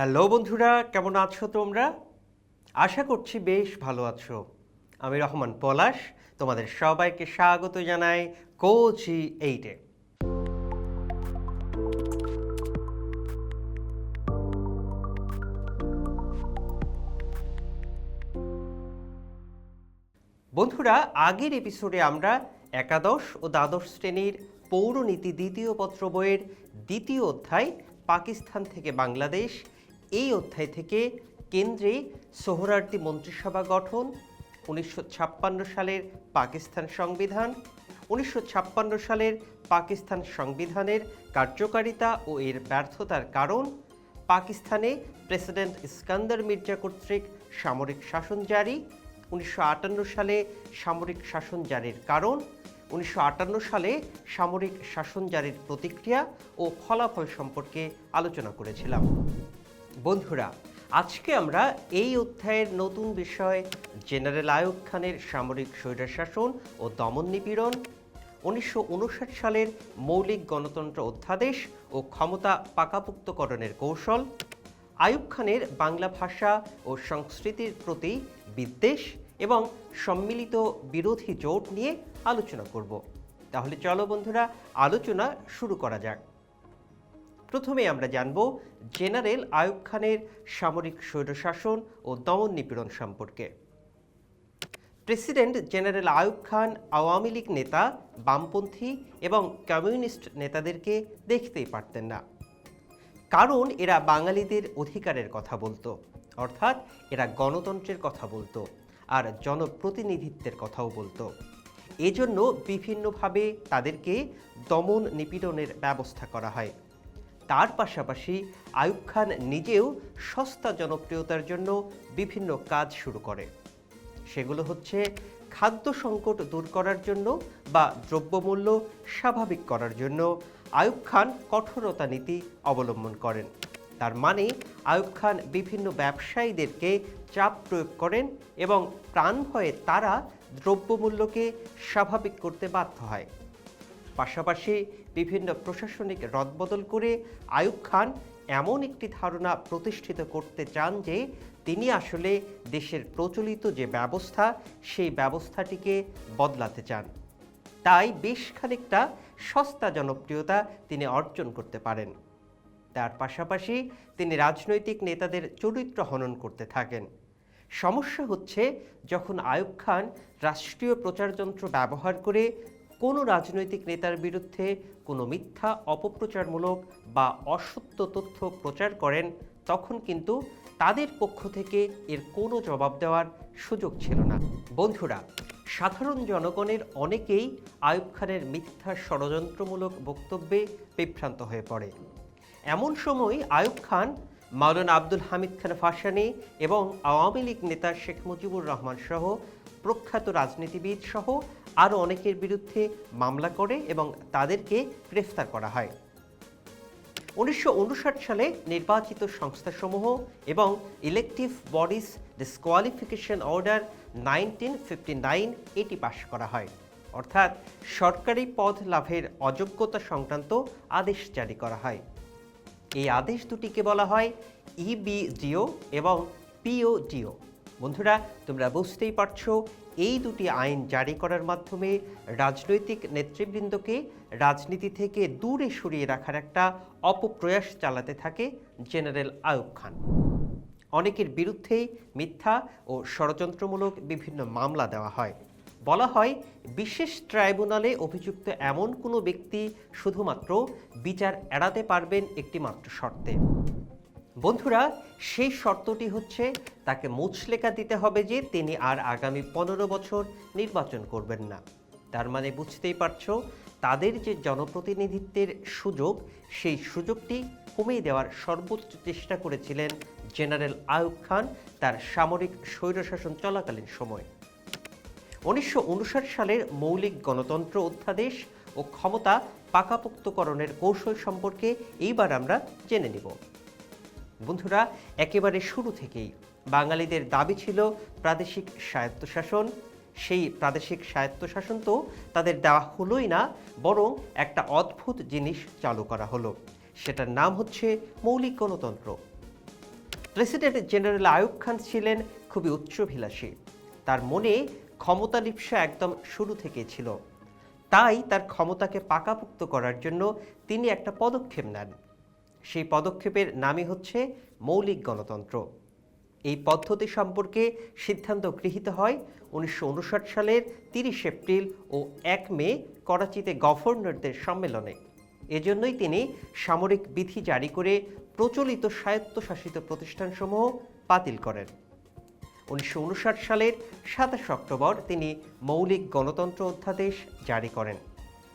Hello বন্ধুরা, কেমন আছো তোমরা? আশা করছি বেশ ভালো আছো। আমি রহমান পলাশ, তোমাদের সবাইকে স্বাগত জানাই কোচি এইটে। বন্ধুরা, আগের এপিসোডে আমরা একাদশ ও দ্বাদশ শ্রেণির পৌরনীতি দ্বিতীয় পত্র বইয়ের দ্বিতীয় অধ্যায় পাকিস্তান থেকে বাংলাদেশ এই অধ্যায় থেকে কেন্দ্রে সোহরার্দি মন্ত্রিসভা গঠন, উনিশশো ছাপ্পান্ন সালের পাকিস্তান সংবিধান, উনিশশো ছাপ্পান্ন সালের পাকিস্তান সংবিধানের কার্যকারিতা ও এর ব্যর্থতার কারণ, পাকিস্তানে প্রেসিডেন্ট ইস্কান্দার মির্জা কর্তৃক সামরিক শাসন জারি, উনিশশো আটান্ন সালে সামরিক শাসন জারির কারণ, উনিশশো আটান্ন সালে সামরিক শাসন জারির প্রতিক্রিয়া ও ফলাফল সম্পর্কে আলোচনা করেছিলাম। বন্ধুরা, আজকে আমরা এই অধ্যায়ের নতুন বিষয় জেনারেল আয়ুব খানের সামরিক স্বৈরশাসন ও দমন নিপীড়ন, উনিশশো উনষাট সালের মৌলিক গণতন্ত্র অধ্যাদেশ ও ক্ষমতা পাকাপুক্তকরণের কৌশল, আয়ুব খানের বাংলা ভাষা ও সংস্কৃতির প্রতি বিদ্বেষ এবং সম্মিলিত বিরোধী জোট নিয়ে আলোচনা করব। তাহলে চলো বন্ধুরা, আলোচনা শুরু করা যাক। প্রথমে আমরা জানব জেনারেল আয়ুব খানের সামরিক স্বৈরশাসন ও দমন নিপীড়ন সম্পর্কে। প্রেসিডেন্ট জেনারেল আয়ুব খান আওয়ামী লীগ নেতা, বামপন্থী এবং কমিউনিস্ট নেতাদেরকে দেখতেই পারতেন না। কারণ এরা বাঙালিদের অধিকারের কথা বলতো, অর্থাৎ এরা গণতন্ত্রের কথা বলতো আর জনপ্রতিনিধিত্বের কথাও বলতো। এজন্য বিভিন্নভাবে তাদেরকে দমন নিপীড়নের ব্যবস্থা করা হয়। তার পাশাপাশি আয়ুব খান নিজেও সস্তা জনপ্রিয়তার জন্য বিভিন্ন কাজ শুরু করে। সেগুলো হচ্ছে খাদ্য সংকট দূর করার জন্য বা দ্রব্যমূল্য স্বাভাবিক করার জন্য আয়ুব খান কঠোরতা নীতি অবলম্বন করেন। তার মানে আয়ুব খান বিভিন্ন ব্যবসায়ীদেরকে চাপ প্রয়োগ করেন এবং প্রাণ ভয়ে তারা দ্রব্যমূল্যকে স্বাভাবিক করতে বাধ্য হয়। পাশাপাশি বিভিন্ন প্রশাসনিক রদবদল করে আয়ুব খান এমন একটি ধারণা প্রতিষ্ঠিত করতে চান যে তিনি আসলে দেশের প্রচলিত যে ব্যবস্থা, সেই ব্যবস্থাটিকে বদলাতে চান। তাই বেশ খানিকটা সস্তা জনপ্রিয়তা তিনি অর্জন করতে পারেন। তার পাশাপাশি তিনি রাজনৈতিক নেতাদের চরিত্র হনন করতে থাকেন। সমস্যা হচ্ছে, যখন আয়ুব খান রাষ্ট্রীয় প্রচারযন্ত্র ব্যবহার করে কোনো রাজনৈতিক নেতার বিরুদ্ধে কোনো মিথ্যা অপপ্রচারমূলক বা অসত্য তথ্য প্রচার করেন, তখন কিন্তু তাদের পক্ষ থেকে এর কোনো জবাব দেওয়ার সুযোগ ছিল না। বন্ধুরা, সাধারণ জনগণের অনেকেই আয়ুব খানের মিথ্যা ষড়যন্ত্রমূলক বক্তব্যে বিভ্রান্ত হয়ে পড়ে। এমন সময় আয়ুব খান, মাওলানা আব্দুল হামিদ খান ফাসানি এবং আওয়ামী লীগ নেতা শেখ মুজিবুর রহমান সহ প্রখ্যাত রাজনীতিবিদ সহ আরও অনেকের বিরুদ্ধে মামলা করে এবং তাদেরকে গ্রেফতার করা হয়। উনিশশো উনষাট সালে নির্বাচিত সংস্থাসমূহ এবং elective bodies disqualification order nineteen fifty nine এটি পাশ করা হয়। অর্থাৎ সরকারি পদ লাভের অযোগ্যতা সংক্রান্ত আদেশ জারি করা হয়। এই আদেশ দুটিকে বলা হয় ইবিডিও এবং পিওডিও বন্ধুরা, তোমরা বুঝতেই পারছ, এই দুটি আইন জারি করার মাধ্যমে রাজনৈতিক নেতৃবৃন্দকে রাজনীতি থেকে দূরে সরিয়ে রাখার একটা অপপ্রয়াস চালাতে থাকে জেনারেল আয়ুব খান। অনেকের বিরুদ্ধেই মিথ্যা ও ষড়যন্ত্রমূলক বিভিন্ন মামলা দেওয়া হয়। বলা হয়, বিশেষ ট্রাইব্যুনালে অভিযুক্ত এমন কোনো ব্যক্তি শুধুমাত্র বিচার এড়াতে পারবেন একটি মাত্র শর্তে। বন্ধুরা, সেই শর্তটি হচ্ছে তাকে মুচলেখা দিতে হবে যে তিনি আর আগামী পনেরো বছর নির্বাচন করবেন না। তার মানে বুঝতেই পারছ, তাদের যে জনপ্রতিনিধিত্বের সুযোগ, সেই সুযোগটি কমিয়ে দেওয়ার সর্বোচ্চ চেষ্টা করেছিলেন জেনারেল আয়ুব খান তার সামরিক স্বৈরশাসন চলাকালীন সময়। উনিশশো উনষাট সালের মৌলিক গণতন্ত্র অধ্যাদেশ ও ক্ষমতা পাকাপোক্তকরণের কৌশল সম্পর্কে এইবার আমরা জেনে নিব। বন্ধুরা, একেবারে শুরু থেকেই বাঙালিদের দাবি ছিল প্রাদেশিক স্বায়ত্তশাসন। সেই প্রাদেশিক স্বায়ত্তশাসন তো তাদের দেওয়া হলোই না, বরং একটা অদ্ভুত জিনিস চালু করা হলো। সেটার নাম হচ্ছে মৌলিক গণতন্ত্র। প্রেসিডেন্ট জেনারেল আয়ুব খান ছিলেন খুবই উচ্চভিলাষী। তার মনে ক্ষমতা লিপ্সা একদম শুরু থেকে ছিল। তাই তার ক্ষমতাকে পাকাপুক্ত করার জন্য তিনি একটা পদক্ষেপ নেন। সেই পদক্ষেপের নামই হচ্ছে মৌলিক গণতন্ত্র। এই পদ্ধতি সম্পর্কে সিদ্ধান্ত গৃহীত হয় উনিশশো উনষাট সালের তিরিশ এপ্রিল ও এক মে করাচিতে গভর্নরদের সম্মেলনে। এজন্যই তিনি সামরিক বিধি জারি করে প্রচলিত স্বায়ত্তশাসিত প্রতিষ্ঠানসমূহ বাতিল করেন। উনিশশো উনষাট সালের সাতাশ অক্টোবর তিনি মৌলিক গণতন্ত্র অধ্যাদেশ জারি করেন।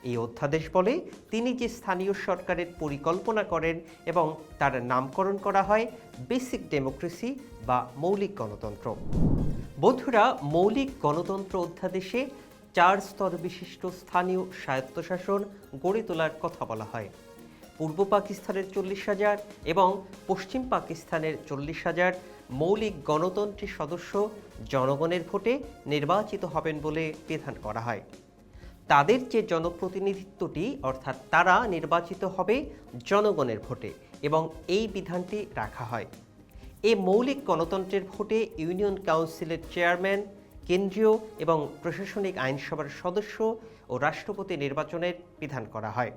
এই অধ্যাদেশ বলে তিনি যে স্থানীয় সরকারের পরিকল্পনা করেন এবং তার নামকরণ করা হয় বেসিক ডেমোক্রেসি বা মৌলিক গণতন্ত্র। বন্ধুরা, মৌলিক গণতন্ত্র অধ্যাদেশে চার স্তর বিশিষ্ট স্থানীয় স্বায়ত্তশাসন গড়ে তোলার কথা বলা হয়। পূর্ব পাকিস্তানের চল্লিশ হাজার এবং পশ্চিম পাকিস্তানের চল্লিশ হাজার মৌলিক গণতন্ত্রী সদস্য জনগণের ভোটে নির্বাচিত হবেন বলে বিধান করা হয়। তাদের যে জনপ্রতিনিধিত্বটি, অর্থাৎ তারা নির্বাচিত হবে জনগণের ভোটে এবং এই বিধানটি রাখা হয়। এই মৌলিক গণতন্ত্রের ভোটে ইউনিয়ন কাউন্সিলের চেয়ারম্যান, কেন্দ্রীয় এবং প্রশাসনিক আইনসভার সদস্য ও রাষ্ট্রপতি নির্বাচনের বিধান করা হয়।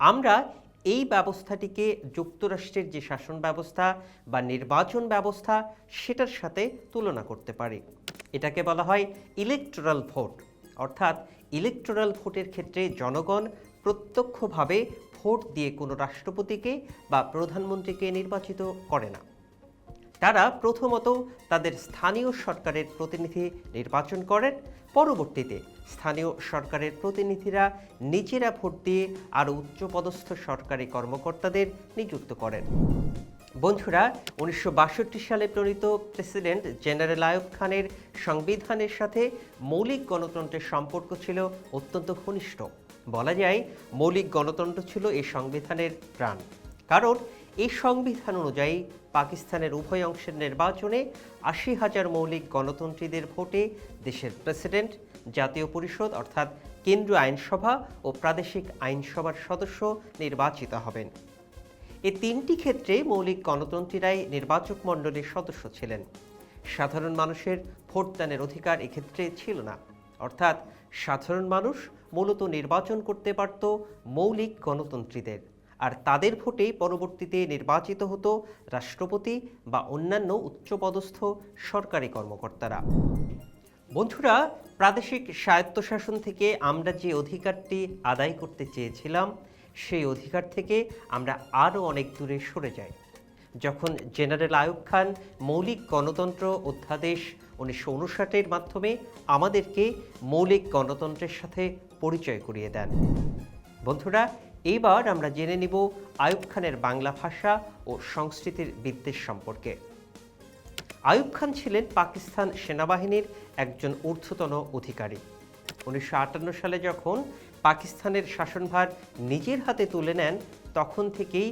আমরা এই ব্যবস্থাটিকে যুক্তরাষ্ট্রের যে শাসন ব্যবস্থা বা নির্বাচন ব্যবস্থা, সেটার সাথে তুলনা করতে পারি। এটাকে বলা হয় ইলেকটোরাল ভোট অর্থাৎ ইলেকটোরাল ভোটের ক্ষেত্রে জনগণ প্রত্যক্ষভাবে ভোট দিয়ে কোনো রাষ্ট্রপতিকে বা প্রধানমন্ত্রীকে নির্বাচিত করে না। তারা প্রথমত তাদের স্থানীয় সরকারের প্রতিনিধি নির্বাচন করেন, পরবর্তীতে স্থানীয় সরকারের প্রতিনিধিরা নিজেরা ভোট দিয়ে আরও উচ্চপদস্থ সরকারি কর্মকর্তাদের নিযুক্ত করেন। বন্ধুরা, উনিশশো বাষট্টি সালে প্রণীত প্রেসিডেন্ট জেনারেল আয়ুব খানের সংবিধানের সাথে মৌলিক গণতন্ত্রের সম্পর্ক ছিল অত্যন্ত ঘনিষ্ঠ। বলা যায়, মৌলিক গণতন্ত্র ছিল এই সংবিধানের প্রাণ। কারণ, এই সংবিধান অনুযায়ী পাকিস্তানের উভয় অংশের নির্বাচনে আশি হাজার মৌলিক গণতন্ত্রীদের ভোটে দেশের প্রেসিডেন্ট, জাতীয় পরিষদ অর্থাৎ কেন্দ্রীয় আইনসভা ও প্রাদেশিক আইনসভার সদস্য নির্বাচিত হবেন। এই তিনটি ক্ষেত্রে মৌলিক গণতন্ত্রীরাই নির্বাচক মণ্ডলীর সদস্য ছিলেন। সাধারণ মানুষের ভোটদানের অধিকার এক্ষেত্রে ছিল না। অর্থাৎ সাধারণ মানুষ মূলত নির্বাচন করতে পারত মৌলিক গণতন্ত্রীদের। আর তাদের ভোটে পরবর্তীতে নির্বাচিত হতো রাষ্ট্রপতি বা অন্যান্য উচ্চপদস্থ সরকারি কর্মকর্তারা। বন্ধুরা, প্রাদেশিক স্বায়ত্তশাসন থেকে আমরা যে অধিকারটি আদায় করতে চেয়েছিলাম সেই অধিকার থেকে আমরা আরও অনেক দূরে সরে যাই। যখন জেনারেল আয়ুব খান মৌলিক গণতন্ত্র অধ্যাদেশ উনিশশো উনষাটের মাধ্যমে আমাদেরকে মৌলিক গণতন্ত্রের সাথে পরিচয় করিয়ে দেন। বন্ধুরা এইবার আমরা জেনে নিব আয়ুব খানের বাংলা ভাষা ও সংস্কৃতির বিদ্বেষ সম্পর্কে। আয়ুব খান ছিলেন পাকিস্তান সেনাবাহিনীর একজন ঊর্ধ্বতন অধিকারী। উনিশশো আটান্ন সালে যখন পাকিস্তানের শাসনভার নিজের হাতে তুলে নেন, তখন থেকেই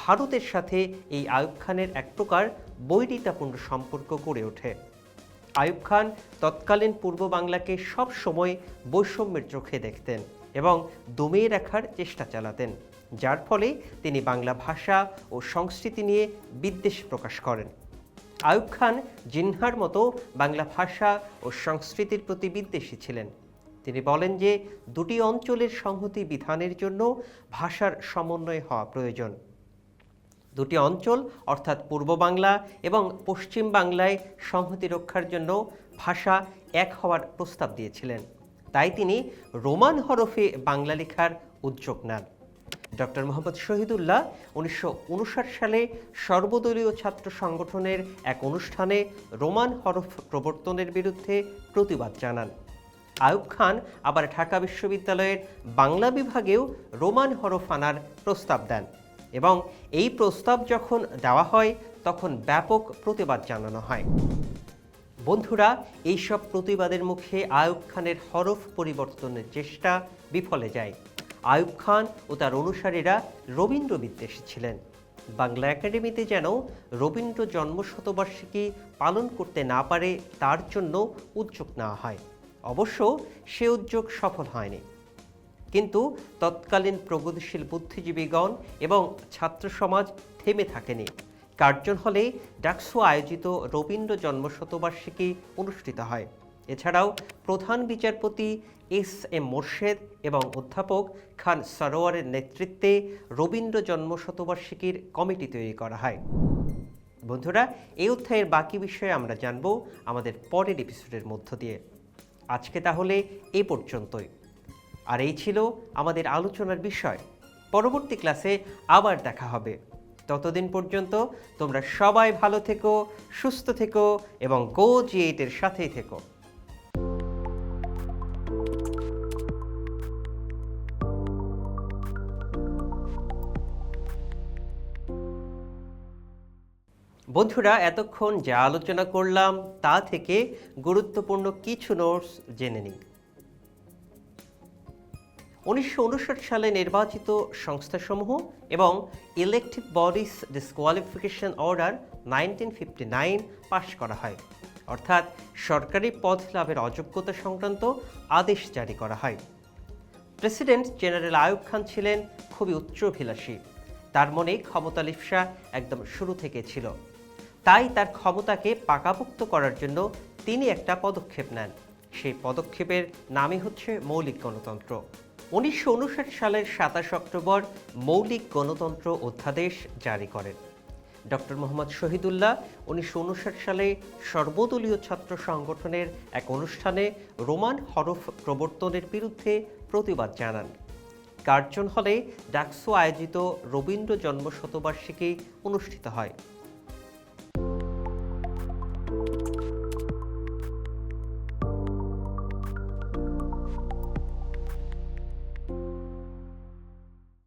ভারতের সাথে এই আয়ুব খানের এক প্রকার বৈরিতাপূর্ণ সম্পর্ক গড়ে ওঠে। আয়ুব খান তৎকালীন পূর্ব বাংলাকে সব সময় বৈষম্যের চোখে দেখতেন এবং দমিয়ে রাখার চেষ্টা চালাতেন, যার ফলে তিনি বাংলা ভাষা ও সংস্কৃতি নিয়ে বিদ্বেষ প্রকাশ করেন। আয়ুব খান জিনহার মতো বাংলা ভাষা ও সংস্কৃতির প্রতি বিদ্বেষী ছিলেন। তিনি বলেন যে দুটি অঞ্চলের সংহতি বিধানের জন্য ভাষার সমন্বয় হওয়া প্রয়োজন। দুটি অঞ্চল, অর্থাৎ পূর্ব বাংলা এবং পশ্চিম বাংলায় সংহতি রক্ষার জন্য ভাষা এক হওয়ার প্রস্তাব দিয়েছিলেন। তাই তিনি রোমান হরফে বাংলা লেখার উদ্যোগ নেন। ডক্টর মোহাম্মদ শহীদুল্লাহ উনিশশো উনষাট সালে সর্বদলীয় ছাত্র সংগঠনের এক অনুষ্ঠানে রোমান হরফ প্রবর্তনের বিরুদ্ধে প্রতিবাদ জানান। আয়ুব খান আবার ঢাকা বিশ্ববিদ্যালয়ের বাংলা বিভাগেও রোমান হরফ আনার প্রস্তাব দেন এবং এই প্রস্তাব যখন দেওয়া হয়, তখন ব্যাপক প্রতিবাদ জানানো হয়। বন্ধুরা, এইসব প্রতিবাদের মুখে আয়ুব খানের হরফ পরিবর্তনের চেষ্টা বিফলে যায়। আয়ুব খান ও তার অনুসারীরা রবীন্দ্র বিদ্বেষী ছিলেন। বাংলা একাডেমিতে যেন রবীন্দ্র জন্মশতবার্ষিকী পালন করতে না পারে, তার জন্য উদ্যোগ নেওয়া হয়। অবশ্য সে উদ্যোগ সফল হয়নি। কিন্তু তৎকালীন প্রগতিশীল বুদ্ধিজীবীগণ এবং ছাত্র সমাজ থেমে থাকেনি। কার্জন হলে ডাকসু আয়োজিত রবীন্দ্র জন্মশতবার্ষিকী অনুষ্ঠিত হয়। এছাড়াও প্রধান বিচারপতি এস এম মোর্শেদ এবং অধ্যাপক খান সরোয়ারের নেতৃত্বে রবীন্দ্র জন্মশতবার্ষিকীর কমিটি তৈরি করা হয়। বন্ধুরা, এই অধ্যায়ের বাকি বিষয়ে আমরা জানব আমাদের পরের এপিসোডের মধ্য দিয়ে। আজকে তাহলে এ পর্যন্তই। আর এই ছিল আমাদের আলোচনার বিষয়। পরবর্তী ক্লাসে আবার দেখা হবে। ততদিন পর্যন্ত তোমরা সবাই ভালো থেকো, সুস্থ থেকো এবং গো জি এইটের সাথেই থেকো। বন্ধুরা, এতক্ষণ যা আলোচনা করলাম তা থেকে গুরুত্বপূর্ণ কিছু নোটস জেনে নিই উনিশশো সালে নির্বাচিত সংস্থাসমূহ এবং elective bodies disqualification order nineteen fifty nine পাশ করা হয়। অর্থাৎ সরকারি পদ লাভের অযোগ্যতা সংক্রান্ত আদেশ জারি করা হয়। প্রেসিডেন্ট জেনারেল আয়ুব খান ছিলেন খুবই উচ্চাভিলাষী। তার মনে ক্ষমতা লিপসা একদম শুরু থেকে ছিল। তাই তার ক্ষমতাকে পাকাপোক্ত করার জন্য তিনি একটা পদক্ষেপ নেন। সেই পদক্ষেপের নামই হচ্ছে মৌলিক গণতন্ত্র। উনিশশো উনষাট সালের সাতাশ অক্টোবর মৌলিক গণতন্ত্র অধ্যাদেশ জারি করেন। ডক্টর মোহাম্মদ শহীদুল্লাহ উনিশশো উনষাট সালে সর্বদলীয় ছাত্র সংগঠনের এক অনুষ্ঠানে রোমান হরফ প্রবর্তনের বিরুদ্ধে প্রতিবাদ জানান। কার্জন হলে ডাকসু আয়োজিত রবীন্দ্র জন্মশতবার্ষিকী অনুষ্ঠিত হয়।